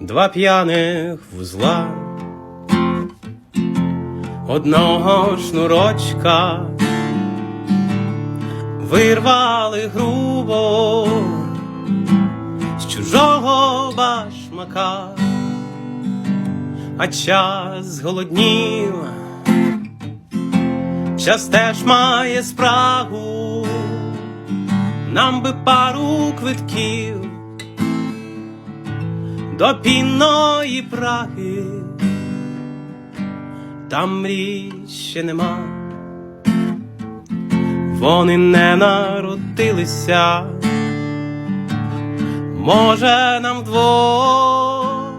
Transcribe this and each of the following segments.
два п'яних вузла, одного шнурочка. Вирвали грубо з чужого башмака, а час зголоднів, час теж має спрагу, нам би пару квитків до пінної праги, там мрій ще нема, вони не народилися, може нам вдвох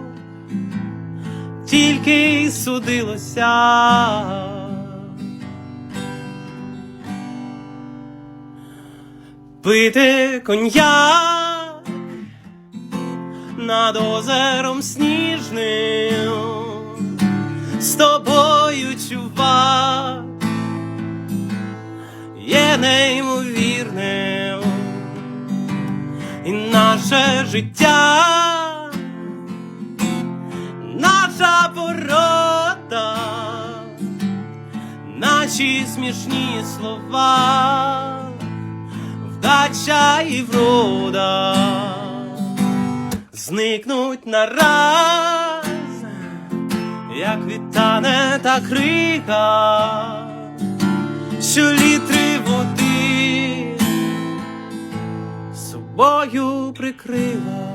тільки судилося. Пити коньяк над озером сніжним, з тобою чувак є неймовірним, і наше життя, наша порода, наші смішні слова, вдача і врода зникнуть нараз, як відтане та крига, що літри води собою прикрила.